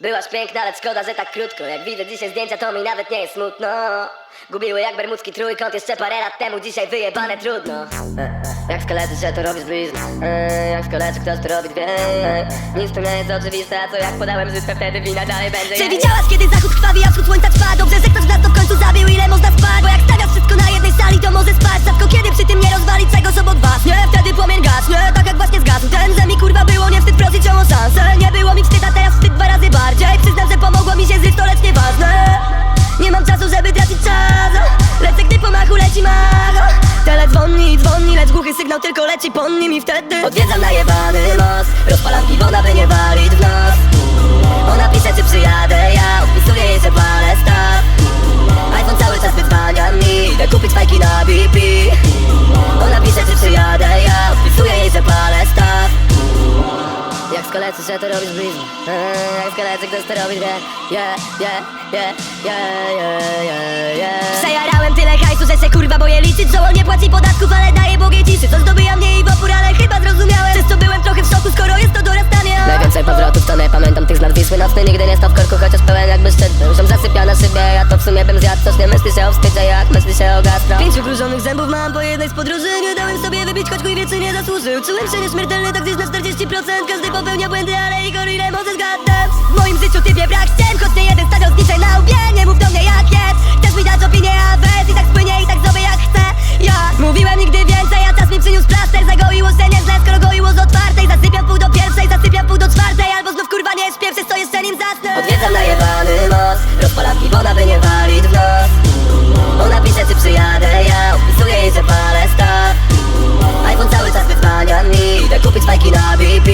Byłaś piękna, lecz szkoda, że tak krótko. Jak widzę dzisiaj zdjęcia, to mi nawet nie jest smutno. Gubiły jak bermudzki trójkąt jeszcze parę lat temu. Dzisiaj wyjebane trudno. E, Jak szkielety się to robi z e, Jak szkielety ktoś to robi dwie. E, Nic tu nie jest oczywiste, co jak podałem życie wtedy wina dalej będzie Czy widziałaś kiedy zachód krwawi, a wschód słońca trwa? Dobrze, że ktoś nas to w końcu zabił, ile można spać? Bo jak stawiasz Machu leci mago. Tele dzwoni, dzwoni, lecz głuchy sygnał tylko leci po nim i wtedy Odwiedzam najebany most. Rozpalam piwo, by nie walić w nos. Ona pisze, czy przyjadę, ja? Odpisuję jej, że palę staw iPhone cały czas wyzwania mi. Idę kupić fajki na BP Ona pisze, czy przyjadę, ja? Odpisuję jej, że palę staw Jak skalecy się to robić blizny eee, Jak skalecy ktoś to robi wie Yeah, yeah, yeah, yeah, yeah, yeah, yeah. Przejarałem tyle że się kurwa boję liczyć on nie płaci podatków, ale daje Bogiej ciszy. Co zdobyja mnie i w opór, ale chyba zrozumiałem. Przez co byłem trochę w szoku, skoro jest to dorastanie Najwięcej powrotów to nie pamiętam tych z nad Wisły Nocny nigdy nie stał w korku, chociaż pełen jakby szczyt był. Ziom zasypia na szybie, ja to w sumie bym zjadł Coś. Nie myśli się o wstydzie, jak myśli się o gastro. Pięciu grużonych zębów mam po jednej z podróży. Nie dałem sobie wybić, choć chuj wie, czy nie zasłużył. Czułem się nieśmiertelny, tak gdzieś na 40% Każdy popełnia błędy, ale Igor ile może zgadnę W moim życiu typie brak ściem Choć to jeszcze nim Odwiedzam najebany most Rozpalam piwo, by nie walić w nos. Ona pisze, czy przyjadę, ja odpisuję jej, że palę staw iPhone cały czas wyzwania mi Idę kupić fajki na BP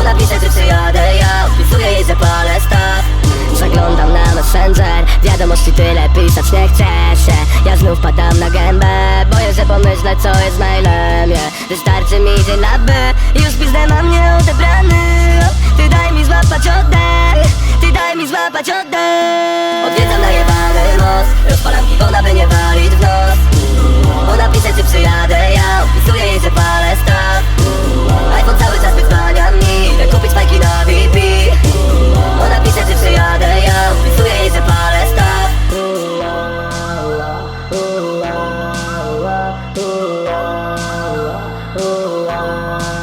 Ona pisze, czy przyjadę, ja odpisuję jej, że palę staw Przeglądam na Messenger Wiadomości tyle pisać nie chce się. Ja znów padam na gębę Boję się pomyśleć co jest mailem yeah. Wystarczy mi dzień na B Już pizdę mam Ty oddech Odwiedzam najebany most Rozpalam piwo, na by nie walić w nos Bo napisać czy przyjadę ja Opisuję jej, że palę strach iPhone cały czas wyzwania mi Jak kupić fajki na VIP. Bo napisać czy przyjadę ja Opisuję jej, że palę strach Ooh, la, la, ooh, la, la, ooh, la.